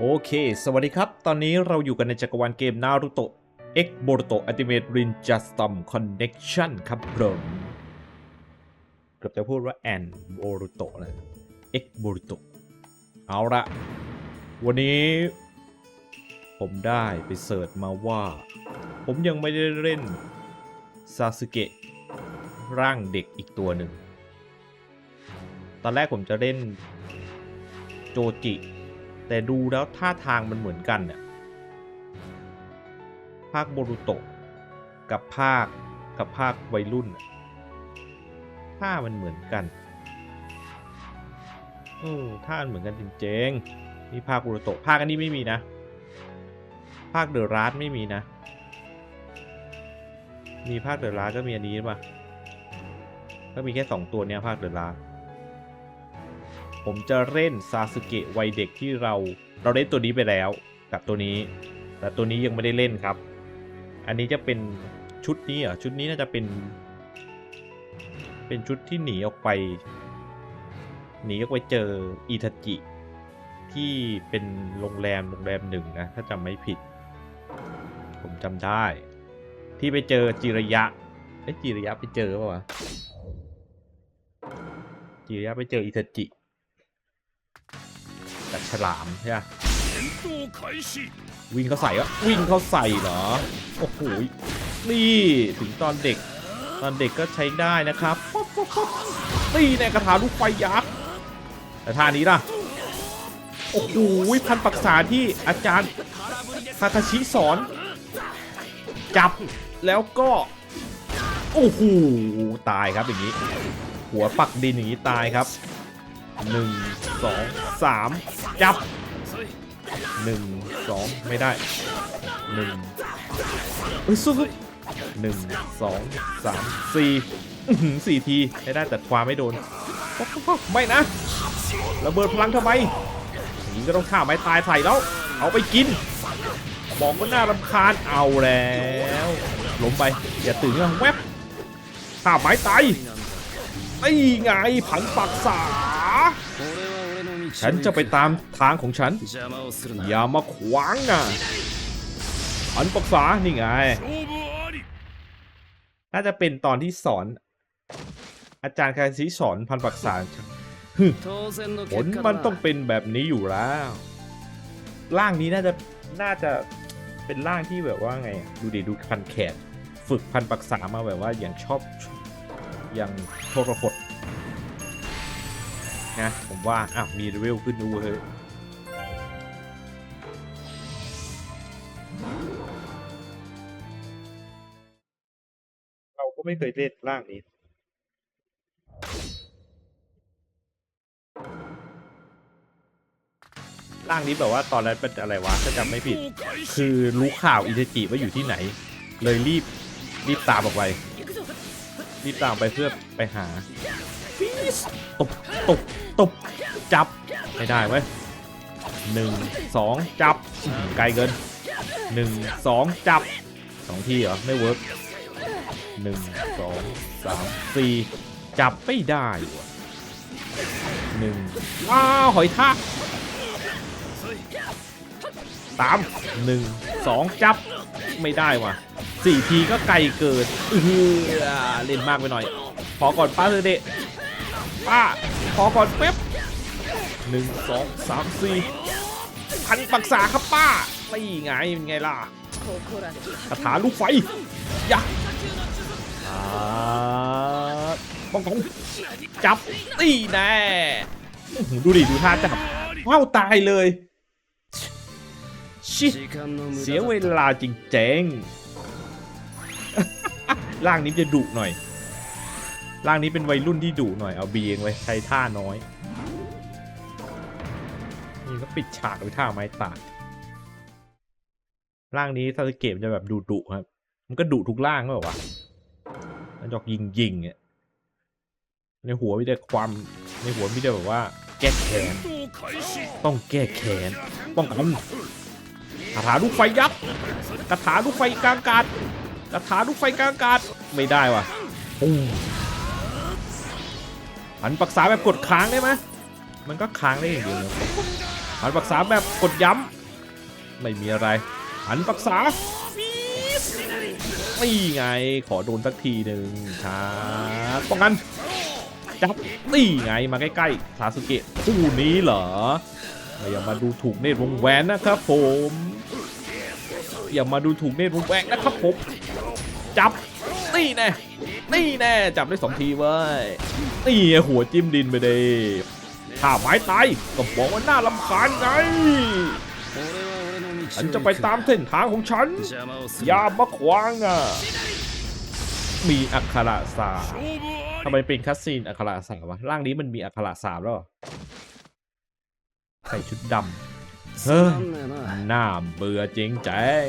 โอเค สวัสดีครับ ตอนนี้เราอยู่กันในจักรวาลเกม Naruto X Boruto Ultimate Ninja Storm Connection ครับผมเกือบจะพูดว่า and Boruto นะ X Boruto เอาละวันนี้ ผมได้ไปเสิร์ชมาว่า ผมยังไม่ได้เล่นซาสึเกะร่างเด็กอีกตัวหนึ่ง ตอนแรกผมจะเล่นโจจิ แต่ดูแล้วท่าทางมันเหมือนกันเนี่ยภาคโบรุโตะกับภาคกับภาควัยรุ่นท่ามันเหมือนกันเออท่ามันเหมือนกันจริงๆนี่ภาคโบรุโตะภาคอันนี้ไม่มีนะ ภาคเดอะราสไม่มีนะ มีภาคเดอะราสก็มีอันนี้ป่ะก็มีแค่สองตัวเนี้ยภาคเดอะราส ผมจะเล่นซาสึเกะวัยเด็กที่เราเราเล่นตัวนี้ไปแล้วกับตัวนี้ แต่ตัวนี้ยังไม่ได้เล่นครับ อันนี้จะเป็นชุดนี้เหรอชุดนี้น่าจะเป็น เป็นชุดที่หนีออกไป หนีออกไปเจออิทาจิ ที่เป็นโรงแรมโรงแรมหนึ่งนะถ้าจำไม่ผิด ผมจำได้ ที่ไปเจอจิระยะเอ้จิระยะไปเจอป่าวะจิระยะไปเจออิทาจิ ฉลามใช่ไหมวิ่งเขาใส่ก็วิ่งเขาใส่เหรอ โอ้โห นี่ถึงตอนเด็ก ตอนเด็กก็ใช้ได้นะครับตีในกระถาลูกไฟยักษ์ แต่ท่านี้ล่ะ โอ้โห พันปักษาที่อาจารย์ซาตาชิสอน จับแล้วก็ โอ้โห ตายครับอย่างนี้ หัวปักดินอย่างนี้ตายครับ หนึ่งสองสามจับหนึ่งสองไม่ได้หนึ่งเฮ้ยสู้หนึ่งสองสามสี่สี่ทีไม่ได้แต่ความไม่โดนไม่นะระเบิดพลังทำไมอย่างก็ต้องฆ่าไม้ตายใส่แล้ว เอาไปกินบอกว่าน่ารำคาญเอาแล้วล้มไปอย่าตื่นนะแวบฆ่าไม้ตายนี่ไงผังปักษา ฉันจะไปตามทางของฉัน อย่ามาขวางนะอันปรึกษานี่ไง น่าจะเป็นตอนที่สอน อาจารย์คาซิสอนพันปรึกษาผลมันต้องเป็นแบบนี้อยู่แล้ว ร่างนี้น่าจะน่าจะเป็นร่างที่แบบว่าไง ดูดิดูพันแขน ฝึกพันปรึกษามาแบบว่าอย่างชอบอย่างโทรหด นะผมว่าอ้ามีเลเวลขึ้นดูเฮ้ยเราก็ไม่เคยเล่นร่างนี้ร่างนี้แบบว่าตอนนั้นเป็นอะไรวะถ้าจำไม่ผิด คือรู้ข่าวอิเทจิว่าอยู่ที่ไหน เลยรีบรีบตามออกไปรีบตามไปเพื่อไปหา ตบตบตบจับไม่ได้เว้ยหนึ่งสองจับไกลเกินหนึ่งสองจับสองทีเหรอ ไม่เวิร์กหนึ่งสองสามสี่จับไม่ได้วะหนึ่งอ้าวหอยทากสามหนึ่งสองจับไม่ได้ว่ะสี่ทีก็ไกลเกินเออเล่นมากไปหน่อยพอก่อนป้าเธอเดะ ป้าขอก่อนเป๊บหนึ่งสองสามสี่พันปักษาครับป้าตีไงเป็นไงล่ะคาถาลูกไฟยะป้องกองจับตีแน่ดูดิดูท่าจับข้าตายเลยชิเสียเวลาจริงๆร่างนี้จะดุหน่อย ร่างนี้เป็นวัยรุ่นที่ดุหน่อยเอาบีเองไว้ใช้ท่าน้อย นี่ก็ปิดฉากด้วยท่าไม้ตากร่างนี้ซาสเกะมจะแบบดุดุครับ มันก็ดุทุกร่างก็แบบว่ามันจอกยิงยิงเนี่ยในหัวมีแต่ความในหัวมีแต่แบบว่า แก้แค้นต้องแก้แค้นป้องกันคาถาลูกไฟยับคาถาลูกไฟกลางกาดคาถาลูกไฟกลางกาดไม่ได้ว่ะ หันปักษาแบบกดค้างได้ไหมมันก็ค้างได้อย่างเดียวหันปักษาแบบกดย้ำไม่มีอะไร หันปักษานี่ไงขอโดนสักทีหนึ่งครับป้องกันจับนี่ไงมาใกล้ๆซาสุเกะคู่นี้เหรออย่ามาดูถูกเนตรวงแหวนนะครับผมอย่ามาดูถูกเนตรวงแหวนนะครับผมจับนี่แน่ นี่แน่จับได้สองทีเว้ยนี่หัวจิ้มดินไปเลยถ้าไม้ตายก็บอกว่าน่าลำคาญไงฉันจะไปตามเส้นทางของฉันย่ามาควางอะ มีอัคระสามทำไมเป็นคัสซีนอัคระสามวะร่างนี้มันมีอัคระสามแล้วใส่ชุดดำเฮ้ยน่าเบื่อจริงแจ้ง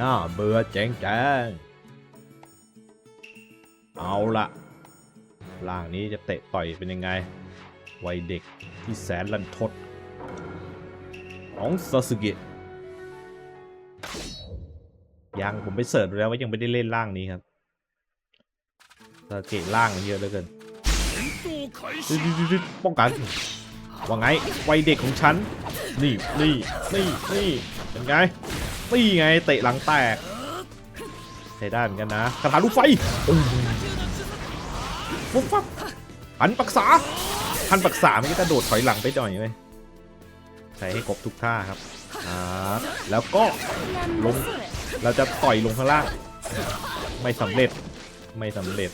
น่าเบื่อแจงแจงเอาละร่างนี้จะเตะต่อยเป็นยังไง วัยเด็กที่แสนลันทด ของซาสึเกะยังผมไปเสิร์ชแล้วว่ายังไม่ได้เล่นร่างนี้ครับซาเกะร่างเยอะเหลือเกินป้องกันว่าไงวัยเด็กของฉัน นี่นี่นี่นี่เป็นไง นี่ไงเตะหลังแตกใช้ได้เหมือนกันนะคาถาลูกไฟโอ้โหฟุ๊บฟับหันปักษาหันปักษามันก็กระโดดถอยหลังไปหน่อยไหมใช้ให้ครบทุกท่าครับอ่าแล้วก็ลงเราจะต่อยลงข้างล่าง ไม่สำเร็จไม่สำเร็จ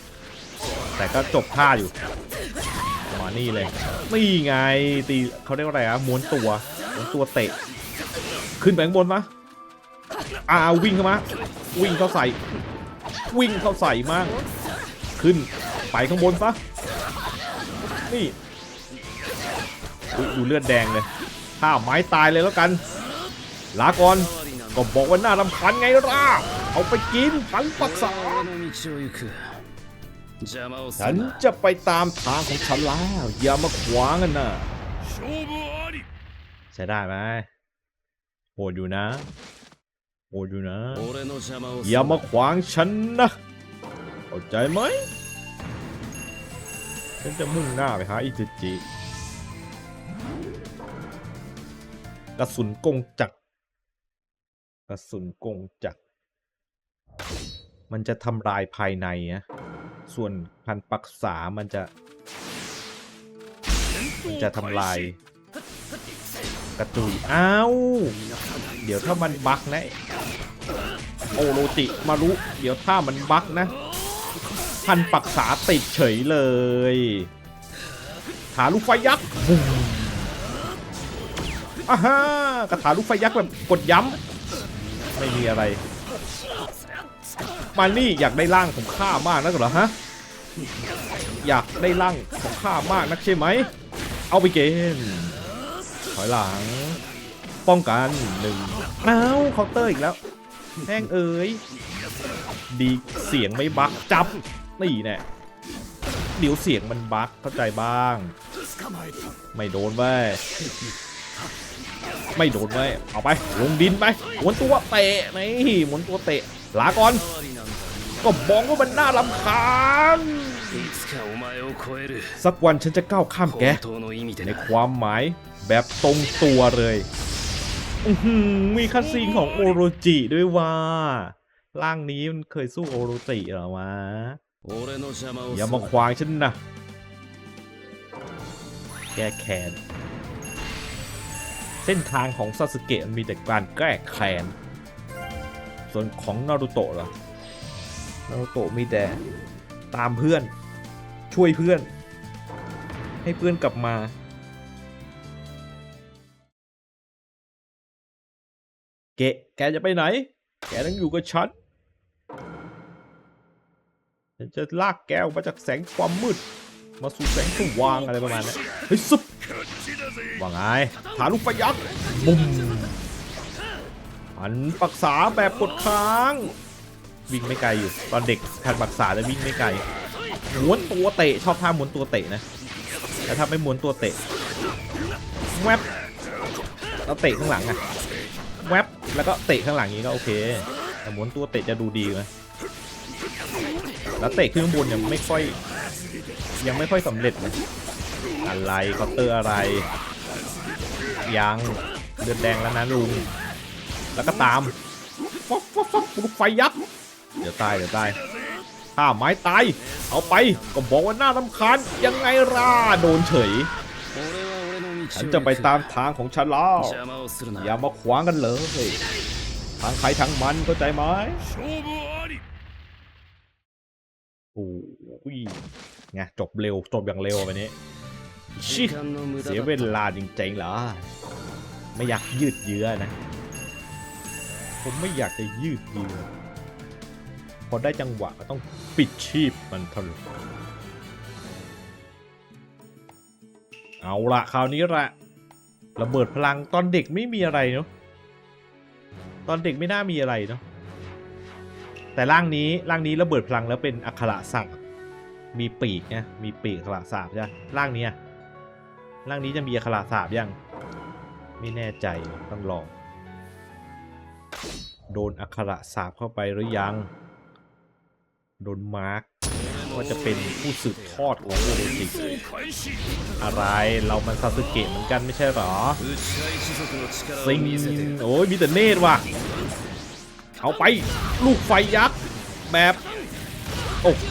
แต่ก็จบท่าอยู่มานี่เลยนี่ไงตีเขาเรียกว่าอะไรอะม้วนตัวม้วนตัวเตะ ขึ้นไปข้างบนมะ อ่าวิ่งเข้ามาวิ่งเข้าใส่ วิ่งเข้าใส่มากขึ้นไปข้างบนซะนี่ดูเลือดแดงเลยถ้าไม้ตายเลยแล้วกัน ลาก่อนก็บอกว่าน่าลำคันไงล่ะเอาไปกินพันปักษาฉันจะไปตามทางของฉันแล้ว อย่ามาขวางกันนะใช้ได้ไหมโหดอยู่นะ โอดูนะ อย่ามาขวางฉันนะเข้าใจไหม ฉันจะมุ่งหน้าไปหาอิจิจิกระสุนกงจักรกระสุนกงจักรมันจะทำลายภายในนะส่วนพันปักษามันจะ มันจะทำลายกระตุยอ้าว เดี๋ยวถ้ามันบักนะ โอโรจิมารุเดี๋ยวถ้ามันบักนะพันปักษาติดเฉยเลยถาลูกไฟยักษ์บุ้มอ่าฮะกระถาลูกไฟยักษ์แบบกดย้ำไม่มีอะไร มานี่อยากได้ร่างของข้ามากนักเหรอฮะ อยากได้ร่างของข้ามากนักใช่ไหม เอาไปเกมถอยหลัง ป้องกันหนึ่งอ้าวเคาน์เตอร์อีกแล้ว แห้งเอ้ย ดีเสียงไม่บักจับ นี่แน่เดี๋ยวเสียงมันบักเข้าใจบ้าง ไม่โดนไว้ไม่โดนไว้เอาไป ลงดินไปหมุนตัวเตะนี่หมุนตัวเตะ ลาก่อน ก็บอกว่ามันน่าลำคาญสักวันฉันจะก้าวข้ามแก ในความหมายแบบตรงตัวเลย มีคัสซีนของโอโรจิด้วยว่าร่างนี้มันเคยสู้โอโรจิหรอวะอย่ามาควางฉันนะ แก้แค้นเส้นทางของซาสึเกะมีแต่การแก้แค้นส่วนของนารุโตะล่ะนารุโตะมีแต่ตามเพื่อนช่วยเพื่อน ให้เพื่อนกลับมา เกะแกจะไปไหน แกต้องอยู่กับฉันฉันจะลากแกออกมาจากแสงความมืด มาสู่แสงสว่างอะไรประมาณนี้เฮ้ยซุปว่าไงฐานลูกไฟยักษ์บุ้มหันปักษาแบบกดค้าง วิ่งไม่ไกลอยู่ ตอนเด็กหันปักษาจะวิ่งไม่ไกลหมุนตัวเตะชอบท่าหมุนตัวเตะนะแต่ถ้าไม่หมุนตัวเตะแวบแล้วเตะข้างหลังอะแวบ แล้วก็เตะข้างหลังนี้ก็โอเค แต่ม้วนตัวเตะจะดูดีไหมแล้วเตะขึ้นบนยังไม่ค่อย ยังไม่ค่อยสำเร็จอะไรเคาน์เตอร์อะไร ยังเดือดแดงแล้วนะลุงแล้วก็ตามฟ๊อบฟอบฟ๊อบไฟยับเดี๋ยวตายเดี๋ยวตายถ้าไม้ตาย เอาไปก็บอกว่าน่าลำคาญยังไงล่ะโดนเฉย ฉันจะไปตามทางของฉันแล้วอย่ามาขวางกันเลยทางใครทางมันเข้าใจไหมโอ้ยไงจบเร็วจบอย่างเร็วไปนนี้ชิเสียเวลาจริงๆเหรอ ไม่อยากยืดเยื้อนะ ผมไม่อยากจะยืดเยื้อพอได้จังหวะก็ต้องปิดชีพมันทะลุ เอาละคราวนี้แหละระเบิดพลังตอนเด็กไม่มีอะไรเนาะตอนเด็กไม่น่ามีอะไรเนาะแต่ร่างนี้ร่างนี้ระเบิดพลังแล้วเป็นอักขระศักมีปีกเนี่ยมีปีกอักขระสาบใช่ไหมร่างนี้ร่างนี้จะมีอัคราสาบยัง ไม่แน่ใจต้องลอง โดนอัคระสาบเข้าไปหรือยัง โดนมาร์ก ว่าจะเป็นผู้สืบทอดของโอเดจิอะไรเรามันซาสึเกะเหมือนกันไม่ใช่หรอซิงโอ้ยมีแต่เนตว่ะเอาไปลูกไฟยักษ์แบบโอ้โห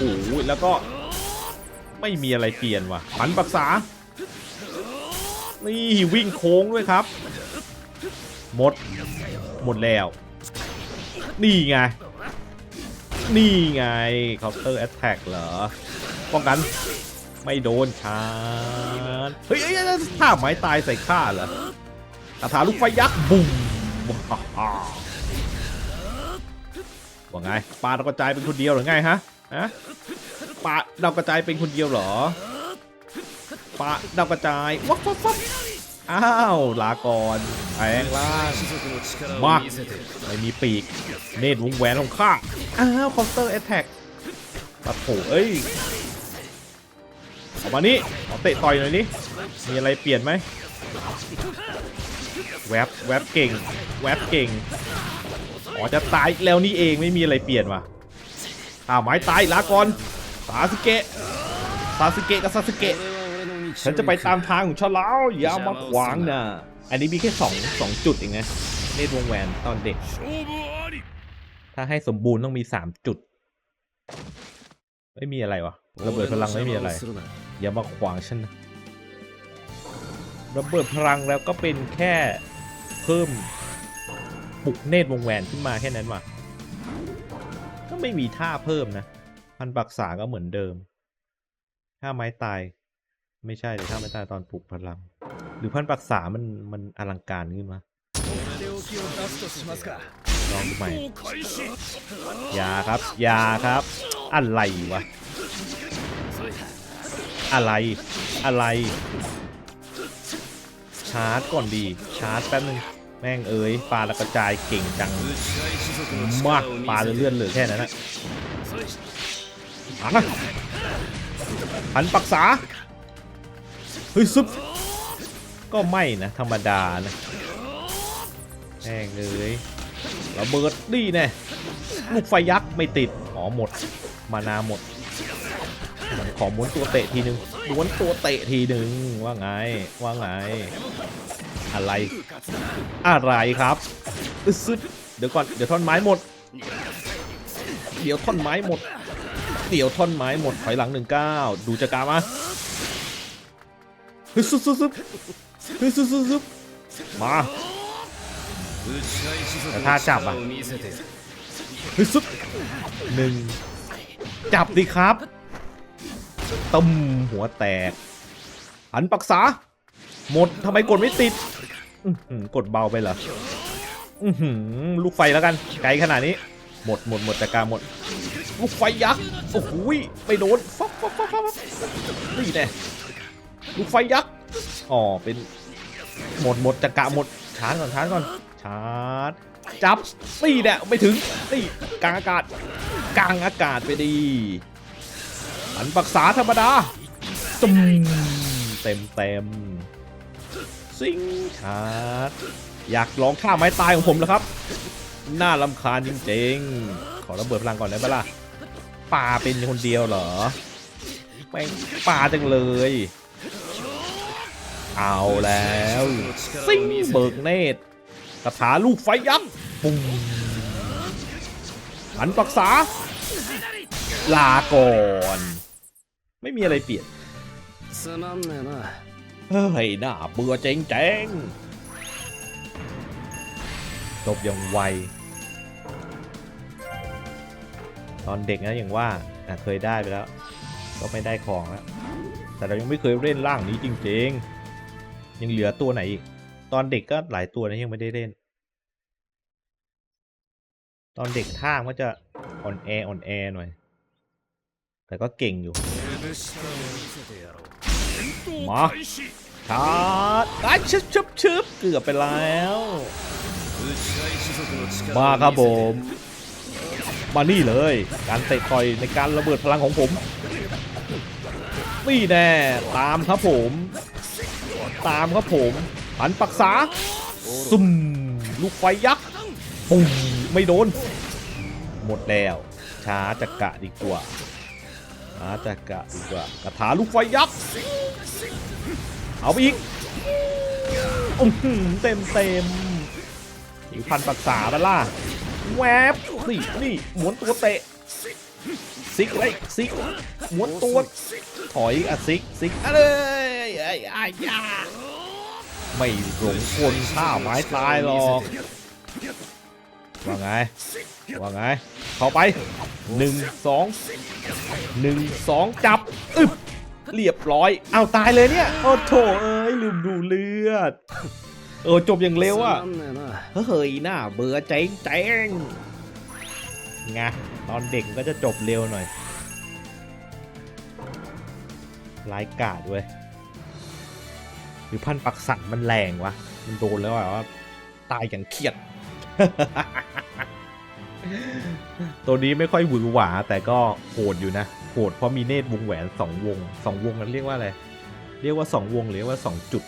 แล้วก็ไม่มีอะไรเปลี่ยนว่ะหันปรกษา นี่วิ่งโค้งด้วยครับ หมด หมดแล้ว นี่ไง นี่ไง counter attack เหรอ ป้องกัน ไม่โดนชาร์จเฮ้ยเอ้ยเอ้ยท่าไม้ตายใส่ข้าเหรอคาถาลูกไฟยักษ์บุ้มว่าไงปลาดากระจายเป็นคนเดียวหรือไงฮะฮะปลาดากระจายเป็นคนเดียวเหรอปลาดากระจายวับวับวับ อ้าว ลากรแปลงล่างมากไม่มีปีก เนตรวงแหวนของข้าอ้าวคอมเตอร์แอตแทกปะโผเอ้ยออกมานี้ขอเตะต่อยหน่อยนี่มีอะไรเปลี่ยนไหมแวบแวบเก่ง แวบเก่งอ๋อจะตายแล้วนี่เองไม่มีอะไรเปลี่ยนว่ะอ้าวไม้ตายลากรสาสเกะสาสเกะกับสาสเกะ ฉันจะไปตามทางของฉันแล้วอย่ามาขวางนะอันนี้มีแค่สองสองจุดเองนะเนตรวงแหวนตอนเด็ก ถ้าให้สมบูรณ์ต้องมีสามจุด ไม่มีอะไรวะระเบิดพลังไม่มีอะไร อย่ามาขวางฉันนะระเบิดพลังแล้วก็เป็นแค่เพิ่มปลุกเนตรวงแหวนขึ้นมาแค่นั้นวะก็ไม่มีท่าเพิ่มนะพันปักษาก็เหมือนเดิม ถ้าไม้ตาย ไม่ใช่เดี๋ยวข้าไม่ตายตอนปลุกพลัง หรือพันปักษามันมันอลังการขึ้นมาลองใหม่ยาครับยาครับ อะไรวะ อะไรอะไรชาร์จก่อนดีชาร์จแป๊บนึงแม่งเอ้ยปลาละกระจายเก่งจังมากปลาเลื่อนเหลือแค่นั้นนะหันปักษา เฮ้ยซุปก็ไม่นะ ธรรมดานะแม่งเอ้ยระเบิดดีแน่ลูกไฟยักษ์ไม่ติดอ๋อหมด มานาหมดขอม้วนตัวเตะทีนึงม้วนตัวเตะทีนึงว่าไงว่าไง อะไร อะไรครับซึดเดี๋ยวก่อนเดี๋ยวท่อนไม้หมด เดี๋ยวท่อนไม้หมด เดี๋ยวท่อนไม้หมดถอยหลังหนึ่งเก้าดูจะกามา ฮึซุซุซุฮึซุซุซุมาแต่ถ้าจับอะฮึซุหนึ่งจับดิครับต้มหัวแตกหันปักษา หมดทำไมกดไม่ติดกดเบาไปเหรอลูกไฟแล้วกัน ไกลขนาดนี้ หมดหมดหมดแต่การหมด ลูกไฟยักษ์ โอ้โหไม่โดนฟับฟับฟับฟับนี่แน่ ลูกไฟยักษ์อ๋อเป็นหมดหมดจากกะหมดชาร์จก่อนชาร์จก่อนชาร์จจับนี่แหละไม่ถึงนี่กลางอากาศกลางอากาศไปดีอันปรักษาธรรมดาจุ่มเต็มเต็มซิงชาร์จอยากลองท่าไม้ตายของผมแล้วครับ น่าลำคาญจริงๆ ขอระเบิดพลังก่อนได้ปะล่ะปปลาเป็นคนเดียวเหรอแม่งปลาจังเลย เอาแล้วซิงเบิกเนตรคาถาลูกไฟยักษ์ปุ้งหันปรักษา ลาก่อน ไม่มีอะไรเปลี่ยนเฮ้ยน่าเบื่อเจ๊งๆจงจบอย่างไว ตอนเด็กนะอย่างว่าเคยได้ไปแล้ว ก็ไม่ได้ของแล้ว แต่เรายังไม่เคยเล่นล่างนี้จริง ๆ ยังเหลือตัวไหนอีก ตอนเด็กก็หลายตัวนะยังไม่ได้เล่น ตอนเด็กท่ามก็จะอ่อนแออ่อนแอหน่อย แต่ก็เก่งอยู่มาชาร์จชึบชึบชึบเกือบไปแล้ว มาครับผม มานี่เลย การเตะต่อยในการระเบิดพลังของผมนี่แน่ตามครับผม ตามครับผมหันปักษาซุ่มลูกไฟยักษ์ปุ้งไม่โดน หมดแล้วช้าจักกะดีกว่าช้าจักกะดีกว่ากระถาลูกไฟยักษ์เอาไปอีกอื้อหือเต็มเต็มอีกพันปักษาไปล่ะแวบนี่นี่หมุนตัวเตะซิกเลยซิกหมุนตัวถอยอะซิกซิกอะไร ยอายาไม่หลงคนฆ่าไม้ตายหรอกว่าไงว่าไง เข้าไปหนึ่งสองหนึ่งสองจับอึบเรียบร้อย เอาตายเลยเนี่ย โอ้โถเอ้ยลืมดูเลือด เออจบอย่างเร็วอะเฮ้ยน่าเบื่อเจ๊งเจ้งไงตอนเด็กก็จะจบเร็วหน่อยไร้กาดเว้ย รือพันปักสันมันแรงวะ มันโดนแล้วอะว่าตายอย่างเครียด ตัวนี้ไม่ค่อยหวือหวา แต่ก็โหดอยู่นะโหดเพราะมีเนตรวงแหวนสองวงสองวงนั้นเรียกว่าอะไร เรียกว่าสองวงหรือเรียกว่าสองจุด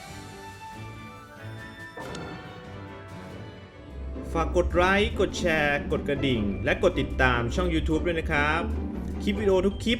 ฝากกดไลค์กดแชร์ กดกระดิ่ง และกดติดตามช่อง YouTube ด้วยนะครับ คลิปวิดีโอทุกคลิป